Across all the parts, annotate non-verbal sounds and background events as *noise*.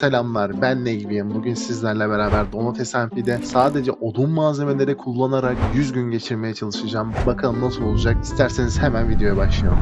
Selamlar ben Negviyim. Bugün sizlerle beraber Domates MP'de sadece odun malzemeleri kullanarak 100 gün geçirmeye çalışacağım. Bakalım nasıl olacak. İsterseniz hemen videoya başlayalım.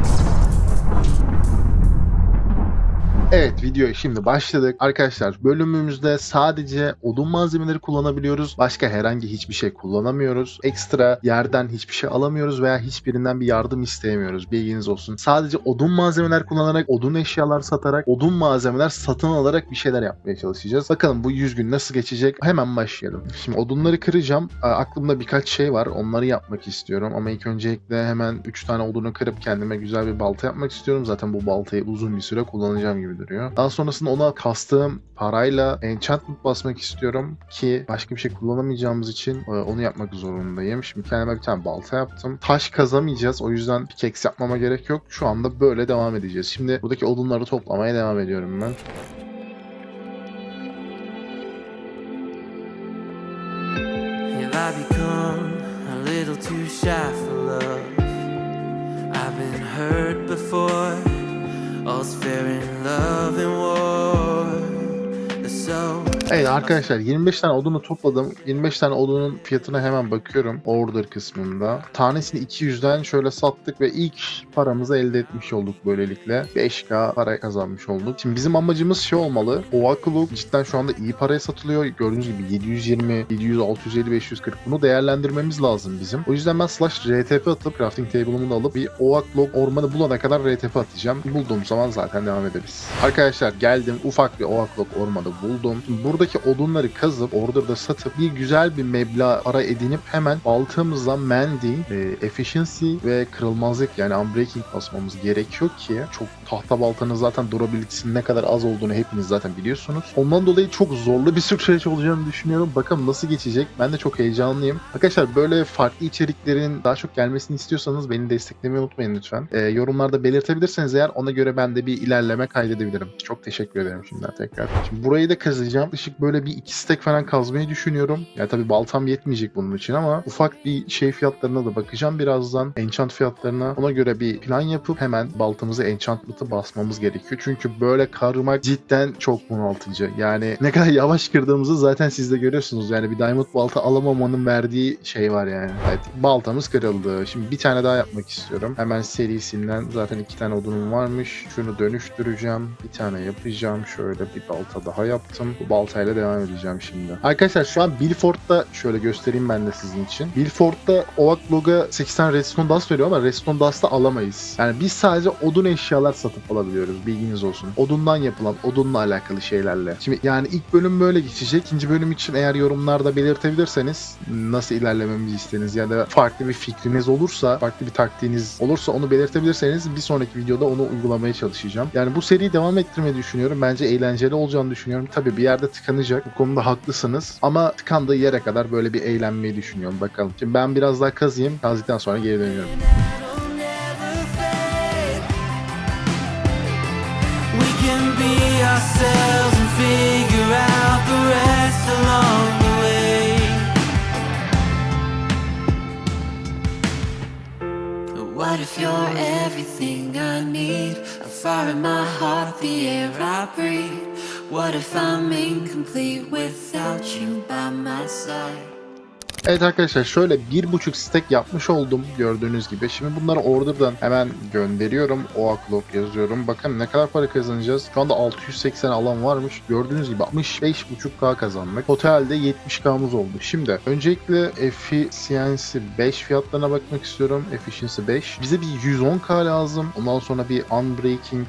Evet videoya şimdi başladık. Arkadaşlar bölümümüzde sadece odun malzemeleri kullanabiliyoruz. Başka herhangi hiçbir şey kullanamıyoruz. Ekstra yerden hiçbir şey alamıyoruz veya hiçbirinden bir yardım isteyemiyoruz. Bilginiz olsun. Sadece odun malzemeler kullanarak, odun eşyalar satarak, odun malzemeler satın alarak bir şeyler yapmaya çalışacağız. Bakalım bu 100 gün nasıl geçecek? Hemen başlayalım. Şimdi odunları kıracağım. Aklımda birkaç şey var. Onları yapmak istiyorum. Ama ilk öncelikle hemen 3 tane odunu kırıp kendime güzel bir balta yapmak istiyorum. Zaten bu baltayı uzun bir süre kullanacağım gibi duruyor. Daha sonrasında ona kastığım parayla enchantment basmak istiyorum ki başka bir şey kullanamayacağımız için e, onu yapmak zorundayım. Şimdi kendime bir tane balta yaptım. Taş kazamayacağız. O yüzden pickaxe yapmama gerek yok. Şu anda böyle devam edeceğiz. Şimdi buradaki odunları toplamaya devam ediyorum ben. Too shy for love? I've been hurt before. All's fair in love and war. So Evet arkadaşlar 25 tane odunu topladım. 25 tane odunun fiyatına hemen bakıyorum order kısmında. Tanesini 200'den şöyle sattık ve ilk paramızı elde etmiş olduk böylelikle. 5k para kazanmış olduk. Şimdi bizim amacımız şey olmalı. Oakluk cidden şu anda iyi paraya satılıyor. Gördüğünüz gibi 720, 700, 650, 540 bunu değerlendirmemiz lazım bizim. O yüzden ben slash RTP atıp crafting table'ımı da alıp bir Oaklog ormanı bulana kadar RTP atacağım. Bulduğum zaman zaten devam ederiz. Arkadaşlar geldim ufak bir Oaklog ormanı buldum. Şimdi buradaki odunları kazıp order'da satıp bir güzel bir meblağ para edinip hemen baltamızla mending, e, efficiency ve kırılmazlık yani unbreaking basmamız gerekiyor ki çok tahta baltanın zaten durabilitesinin ne kadar az olduğunu hepiniz zaten biliyorsunuz. Ondan dolayı çok zorlu bir *laughs* süreç olacağını düşünüyorum. Bakalım nasıl geçecek. Ben de çok heyecanlıyım. Arkadaşlar böyle farklı içeriklerin daha çok gelmesini istiyorsanız beni desteklemeyi unutmayın lütfen. E, yorumlarda belirtebilirseniz eğer ona göre ben de bir ilerleme kaydedebilirim. Çok teşekkür ederim şimdiden tekrar. Şimdi burayı da kazacağım. Işık böyle bir iki stack falan kazmayı düşünüyorum. Ya tabii baltam yetmeyecek bunun için ama ufak bir şey fiyatlarına da bakacağım birazdan. Enchant fiyatlarına. Ona göre bir plan yapıp hemen baltamızı enchantment'ı basmamız gerekiyor. Çünkü böyle karmak cidden çok bunaltıcı. Yani ne kadar yavaş kırdığımızı zaten siz de görüyorsunuz. Yani bir diamond balta alamamanın verdiği şey var yani. Evet baltamız kırıldı. Şimdi bir tane daha yapmak istiyorum. Hemen serisinden zaten iki tane odunum varmış. Şunu dönüştüreceğim. Bir tane yapacağım. Şöyle bir balta daha yaptım. Bu baltayla devam edeceğim şimdi. Arkadaşlar şu an Bilford'da şöyle göstereyim ben de sizin için. Bilford'da Oaklog'a 80 Redstone Dust veriyor ama Redstone Dust'ı alamayız. Yani biz sadece odun eşyalar satıp alabiliyoruz. Bilginiz olsun. Odundan yapılan, odunla alakalı şeylerle. Şimdi yani ilk bölüm böyle geçecek. İkinci bölüm için eğer yorumlarda belirtebilirseniz nasıl ilerlememizi istediğiniz ya da farklı bir fikriniz olursa, farklı bir taktiğiniz olursa onu belirtebilirseniz bir sonraki videoda onu uygulamaya çalışacağım. Yani bu seriyi devam ettirmeyi düşünüyorum. Bence eğlenceli olacağını düşünüyorum. Tabii bir yerde tıkanacak. Bu konuda haklısınız. Ama tıkandığı yere kadar böyle bir eğlenmeyi düşünüyorum. Bakalım. Şimdi ben biraz daha kazıyım. Kazdıktan sonra geri dönüyorum. What if you're everything I need? A fire in my heart, the air I breathe. What if I'm incomplete without you by my side? Evet arkadaşlar şöyle bir buçuk stack yapmış oldum gördüğünüz gibi. Şimdi bunları order'dan hemen gönderiyorum. Oaklog yazıyorum. Bakın ne kadar para kazanacağız. Şu anda 680 alan varmış. Gördüğünüz gibi 65.5k kazandık. Totalde 70k'mız oldu. Şimdi öncelikle Efficiency 5 fiyatlarına bakmak istiyorum. Efficiency 5. Bize bir 110k lazım. Ondan sonra bir Unbreaking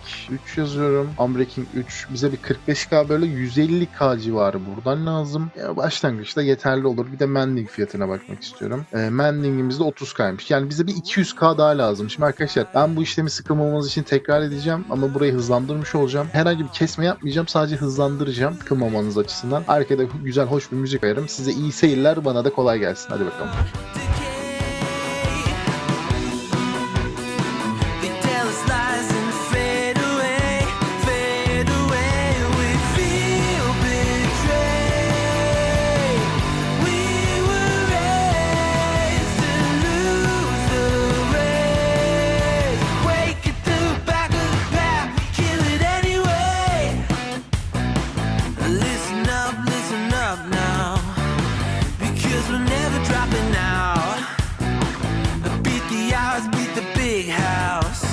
3 yazıyorum. Unbreaking 3 bize bir 45k böyle 150k civarı buradan lazım. Ya başlangıçta yeterli olur. Bir de Mending fiyatına bakmak istiyorum. E, Mending'imiz de 30k'ymış. Yani bize bir 200k daha lazım. Şimdi arkadaşlar ben bu işlemi sıkılmamamız için tekrar edeceğim ama burayı hızlandırmış olacağım. Herhangi bir kesme yapmayacağım. Sadece hızlandıracağım sıkılmamanız açısından. Arkada güzel hoş bir müzik ayarım. Size iyi seyirler. Bana da kolay gelsin. Hadi bakalım. Because we're never dropping out. Beat the odds, beat the big house.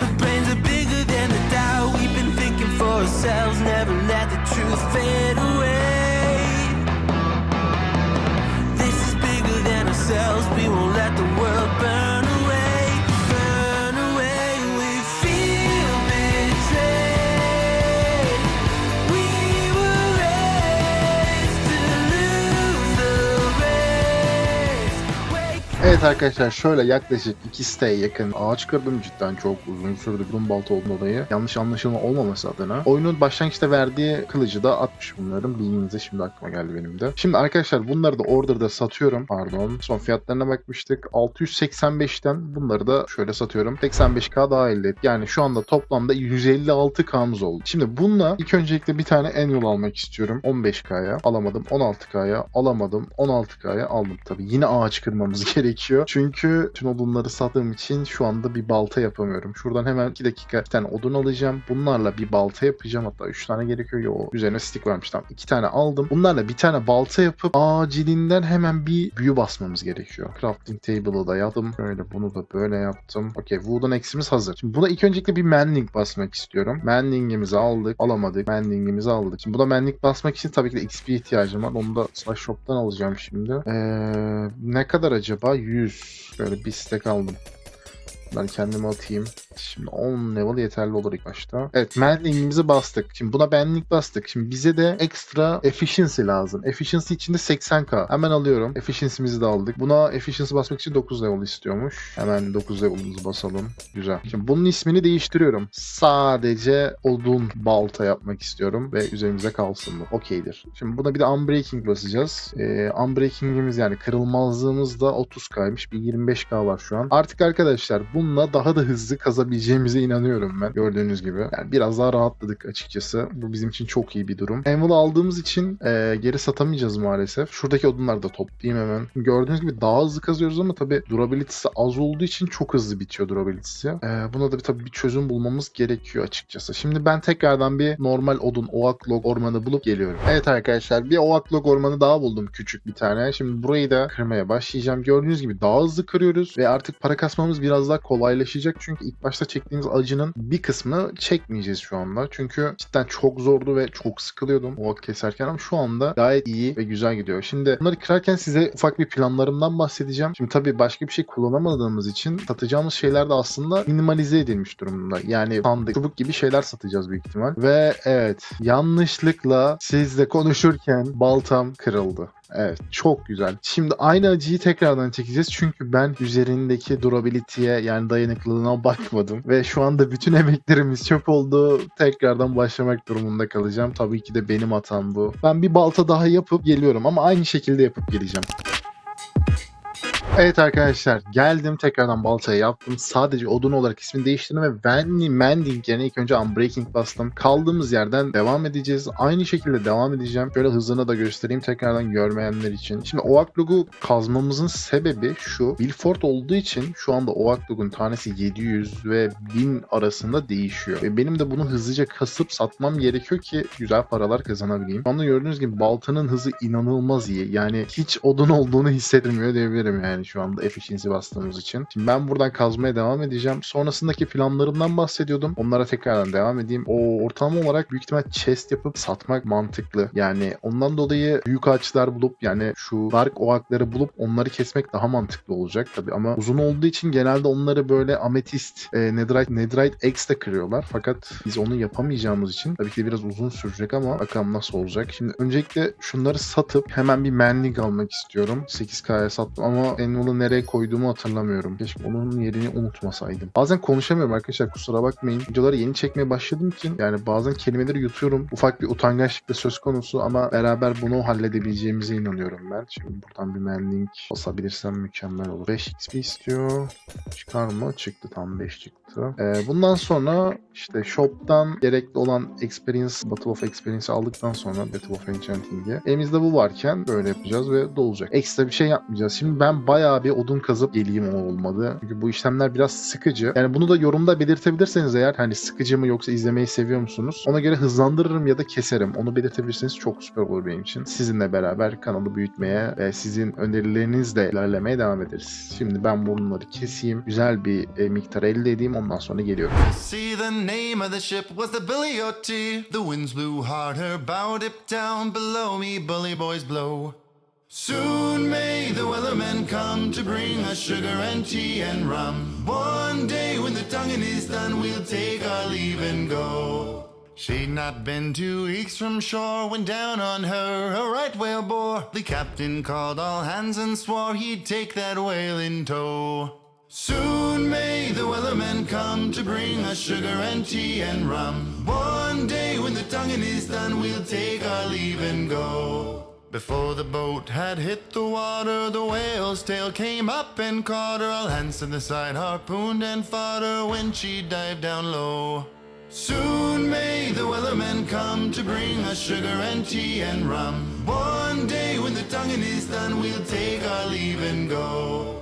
Our brains are bigger than the doubt. We've been thinking for ourselves, never let the truth fade away. This is bigger than ourselves. We won't let the world burn Evet arkadaşlar şöyle yaklaşık 2 siteye yakın ağaç kırdım cidden çok uzun sürdü bunun balta olduğu dolayı. Yanlış anlaşılma olmaması adına. Oyunun başlangıçta verdiği kılıcı da atmış bunların. Bilginize şimdi aklıma geldi benim de. Şimdi arkadaşlar bunları da order'da satıyorum. Pardon. Son fiyatlarına bakmıştık. 685'ten bunları da şöyle satıyorum. 85k daha elde et. Yani şu anda toplamda 156k'mız oldu. Şimdi bununla ilk öncelikle bir tane annual almak istiyorum. 15k'ya alamadım. 16k'ya alamadım. 16k'ya aldım tabii. Yine ağaç kırmamız *laughs* gerekiyor. Çünkü tüm odunları sattığım için şu anda bir balta yapamıyorum. Şuradan hemen 2 dakika bir tane odun alacağım. Bunlarla bir balta yapacağım. Hatta 3 tane gerekiyor. Yo, üzerine stick varmış. Tamam 2 tane aldım. Bunlarla bir tane balta yapıp acilinden hemen bir büyü basmamız gerekiyor. Crafting table'ı da yaptım. Böyle bunu da böyle yaptım. Okey wooden axe'imiz hazır. Şimdi buna ilk öncelikle bir mending basmak istiyorum. Mending'imizi aldık. Alamadık. Mending'imizi aldık. Şimdi buna mending basmak için tabii ki de XP ihtiyacım var. Onu da slash shop'tan alacağım şimdi. Ee, ne kadar acaba? 100. Şöyle bir stack aldım. Ben kendime atayım. Şimdi 10 level yeterli olur ilk başta. Evet mendingimizi bastık. Şimdi buna benlik bastık. Şimdi bize de ekstra efficiency lazım. Efficiency içinde 80k. Hemen alıyorum. Efficiency'mizi de aldık. Buna efficiency basmak için 9 level istiyormuş. Hemen 9 level'ımızı basalım. Güzel. Şimdi bunun ismini değiştiriyorum. Sadece odun balta yapmak istiyorum ve üzerimize kalsın bu. Okeydir. Şimdi buna bir de unbreaking basacağız. Ee, unbreaking'imiz yani kırılmazlığımız da 30k'ymış. Bir 25k var şu an. Artık arkadaşlar bununla daha da hızlı kazabileceğimize inanıyorum ben. Gördüğünüz gibi. Yani biraz daha rahatladık açıkçası. Bu bizim için çok iyi bir durum. Anvil aldığımız için e, geri satamayacağız maalesef. Şuradaki odunları da toplayayım hemen. Gördüğünüz gibi daha hızlı kazıyoruz ama tabi durability'si az olduğu için çok hızlı bitiyor durability'si. E, buna da bir, tabii bir çözüm bulmamız gerekiyor açıkçası. Şimdi ben tekrardan bir normal odun oak log ormanı bulup geliyorum. Evet arkadaşlar bir oak log ormanı daha buldum küçük bir tane. Şimdi burayı da kırmaya başlayacağım. Gördüğünüz gibi daha hızlı kırıyoruz ve artık para kasmamız biraz daha kolaylaşacak. Çünkü ilk başta çektiğimiz acının bir kısmını çekmeyeceğiz şu anda. Çünkü cidden çok zordu ve çok sıkılıyordum o keserken ama şu anda gayet iyi ve güzel gidiyor. Şimdi bunları kırarken size ufak bir planlarımdan bahsedeceğim. Şimdi tabii başka bir şey kullanamadığımız için satacağımız şeyler de aslında minimalize edilmiş durumda. Yani sandık, çubuk gibi şeyler satacağız büyük ihtimal. Ve evet yanlışlıkla sizle konuşurken baltam kırıldı. Evet çok güzel. Şimdi aynı acıyı tekrardan çekeceğiz çünkü ben üzerindeki durability'ye yani dayanıklılığına bakmadım. Ve şu anda bütün *laughs* emeklerimiz çöp oldu. Tekrardan başlamak durumunda kalacağım. Tabii ki de benim hatam bu. Ben bir balta daha yapıp geliyorum ama aynı şekilde yapıp geleceğim. Evet arkadaşlar geldim tekrardan baltayı yaptım. Sadece odun olarak ismini değiştirdim ve Vanny Mending yerine ilk önce Unbreaking bastım. Kaldığımız yerden devam edeceğiz. Aynı şekilde devam edeceğim. Şöyle hızını da göstereyim tekrardan görmeyenler için. Şimdi Oak Log'u kazmamızın sebebi şu. Wilford olduğu için şu anda Oak Log'un tanesi 700 ve 1000 arasında değişiyor. Ve benim de bunu hızlıca kasıp satmam gerekiyor ki güzel paralar kazanabileyim. Şu anda gördüğünüz gibi baltanın hızı inanılmaz iyi. Yani hiç odun olduğunu hissetmiyor diyebilirim yani şu anda efficiency bastığımız için. Şimdi ben buradan kazmaya devam edeceğim. Sonrasındaki planlarımdan bahsediyordum. Onlara tekrardan devam edeyim. O ortalama olarak büyük ihtimal chest yapıp satmak mantıklı. Yani ondan dolayı büyük ağaçlar bulup yani şu dark oakları bulup onları kesmek daha mantıklı olacak tabii ama uzun olduğu için genelde onları böyle ametist, e, netherite, netherite X de kırıyorlar. Fakat biz onu yapamayacağımız için tabii ki biraz uzun sürecek ama bakalım nasıl olacak. Şimdi öncelikle şunları satıp hemen bir manling almak istiyorum. 8K'ya sattım ama Anvil'ı nereye koyduğumu hatırlamıyorum. Keşke onun yerini unutmasaydım. Bazen konuşamıyorum arkadaşlar kusura bakmayın. Videoları yeni çekmeye başladığım için yani bazen kelimeleri yutuyorum. Ufak bir utangaçlık da söz konusu ama beraber bunu halledebileceğimize inanıyorum ben. Şimdi buradan bir manling basabilirsem mükemmel olur. 5 XP istiyor. Çıkar mı? Çıktı tam 5 çıktı. Ee, bundan sonra işte shop'tan gerekli olan experience, Battle of Experience aldıktan sonra Battle of Enchanting'e elimizde bu varken böyle yapacağız ve dolacak. Ekstra bir şey yapmayacağız. Şimdi ben bayağı bayağı bir odun kazıp geleyim olmadı. Çünkü bu işlemler biraz sıkıcı. Yani bunu da yorumda belirtebilirseniz eğer hani sıkıcı mı yoksa izlemeyi seviyor musunuz? Ona göre hızlandırırım ya da keserim. Onu belirtebilirseniz çok süper olur benim için. Sizinle beraber kanalı büyütmeye ve sizin önerilerinizle ilerlemeye devam ederiz. Şimdi ben bunları keseyim. Güzel bir e, miktar elde edeyim. Ondan sonra geliyorum. See, the name of the ship was the Billy O.T. The winds blew hard, her bow dipped down below me, bully boys blow. Soon may the weathermen come to bring us sugar and tea and rum. One day when the tonguing is done, we'll take our leave and go. She'd not been two weeks from shore when down on her a right whale bore. The captain called all hands and swore he'd take that whale in tow. Soon may the weathermen come to bring us sugar and tea and rum. One day when the tonguing is done, we'll take our leave and go. Before the boat had hit the water, the whale's tail came up and caught her. All hands to the side harpooned and fought her when she dived down low. Soon may the weathermen come to bring us sugar and tea and rum. One day when the tonguing is done, we'll take our leave and go.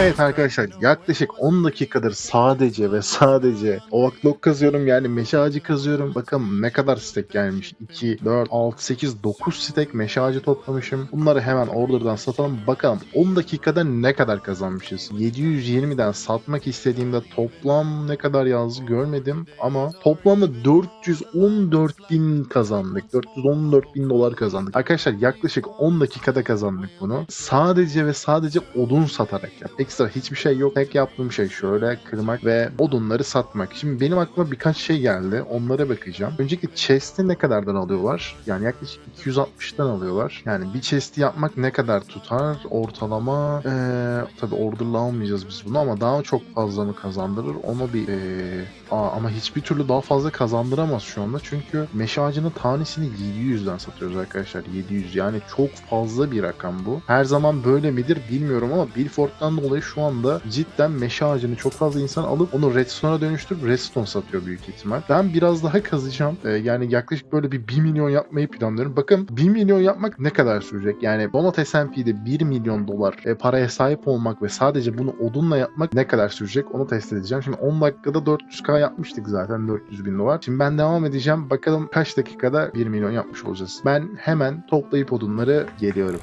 Evet arkadaşlar yaklaşık 10 dakikadır sadece ve sadece ovaklok kazıyorum yani meşe ağacı kazıyorum. Bakın ne kadar stek gelmiş. 2, 4, 6, 8, 9 stek meşe ağacı toplamışım. Bunları hemen orderdan satalım. Bakalım 10 dakikada ne kadar kazanmışız. 720'den satmak istediğimde toplam ne kadar yazdı görmedim ama toplamda 414 bin kazandık. 414 bin dolar kazandık. Arkadaşlar yaklaşık 10 dakikada kazandık bunu. Sadece ve sadece odun satarak yap. Ekstra hiçbir şey yok. Tek yaptığım şey şöyle kırmak ve odunları satmak. Şimdi benim aklıma birkaç şey geldi. Onlara bakacağım. Öncelikle chest'i ne kadardan alıyorlar? Yani yaklaşık 260'tan alıyorlar. Yani bir chest'i yapmak ne kadar tutar? Ortalama ee, tabii order'la almayacağız biz bunu ama daha çok fazla mı kazandırır? Onu bir ee, aa, ama hiçbir türlü daha fazla kazandıramaz şu anda. Çünkü meşe ağacının tanesini 700'den satıyoruz arkadaşlar. 700 yani çok fazla bir rakam bu. Her zaman böyle midir bilmiyorum ama Bilford'dan dolayı şu anda cidden meşe ağacını çok fazla insan alıp onu redstone'a dönüştürüp redstone satıyor büyük ihtimal. Ben biraz daha kazacağım. Ee, yani yaklaşık böyle bir 1 milyon yapmayı planlıyorum. Bakın 1 milyon yapmak ne kadar sürecek? Yani Donut S&P'de 1 milyon dolar e, paraya sahip olmak ve sadece bunu odunla yapmak ne kadar sürecek onu test edeceğim. Şimdi 10 dakikada 400k yapmıştık zaten 400 bin dolar. Şimdi ben devam edeceğim. Bakalım kaç dakikada 1 milyon yapmış olacağız. Ben hemen toplayıp odunları geliyorum.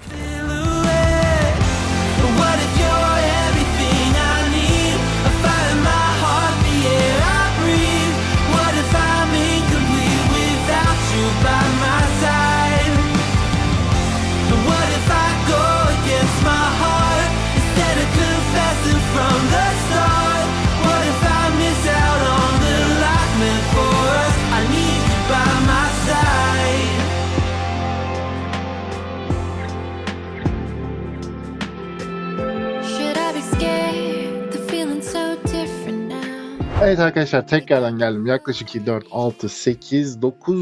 What Evet arkadaşlar tekrardan geldim. Yaklaşık 2, 4, 6, 8, 9,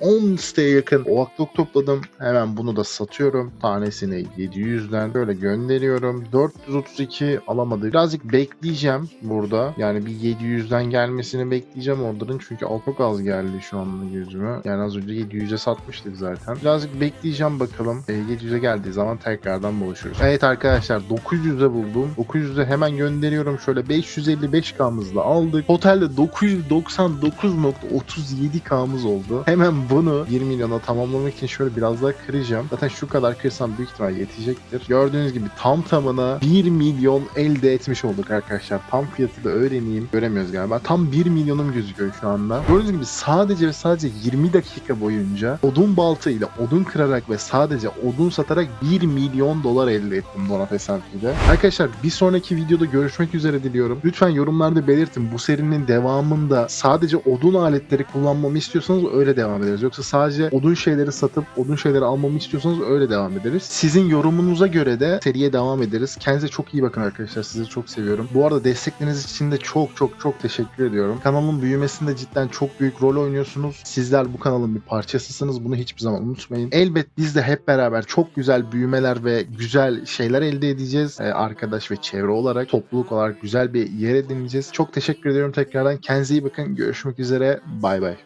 10 siteye yakın oaklok topladım. Hemen bunu da satıyorum. Tanesini 700'den böyle gönderiyorum. 432 alamadık. Birazcık bekleyeceğim burada. Yani bir 700'den gelmesini bekleyeceğim order'ın. Çünkü çok az geldi şu anda gözüme. Yani az önce 700'e satmıştık zaten. Birazcık bekleyeceğim bakalım. E, 700'e geldiği zaman tekrardan buluşuruz. Evet arkadaşlar 900'e buldum. 900'e hemen gönderiyorum. Şöyle 555k'mızla aldık. Totalde 999.37k'mız oldu. Hemen bunu 1 milyona tamamlamak için şöyle biraz daha kıracağım. Zaten şu kadar kırsam büyük ihtimal yetecektir. Gördüğünüz gibi tam tamına 1 milyon elde etmiş olduk arkadaşlar. Tam fiyatı da öğreneyim. Göremiyoruz galiba. Tam 1 milyonum gözüküyor şu anda. Gördüğünüz gibi sadece ve sadece 20 dakika boyunca odun balta ile odun kırarak ve sadece odun satarak 1 milyon dolar elde ettim Donat S&P'de. Arkadaşlar bir sonraki videoda görüşmek üzere diliyorum. Lütfen yorumlarda belirtin. Bu serinin devamında sadece odun aletleri kullanmamı istiyorsanız öyle devam ederiz. Yoksa sadece odun şeyleri satıp odun şeyleri almamı istiyorsanız öyle devam ederiz. Sizin yorumunuza göre de seriye devam ederiz. Kendinize çok iyi bakın arkadaşlar. Sizi çok seviyorum. Bu arada destekleriniz için de çok çok çok teşekkür ediyorum. Kanalın büyümesinde cidden çok büyük rol oynuyorsunuz. Sizler bu kanalın bir parçasısınız. Bunu hiçbir zaman unutmayın. Elbet biz de hep beraber çok güzel büyümeler ve güzel şeyler elde edeceğiz. Ee, arkadaş ve çevre olarak, topluluk olarak güzel bir yer edineceğiz. Çok teşekkür ediyorum tekrardan. Kendinize iyi bakın. Görüşmek üzere. Bay bay.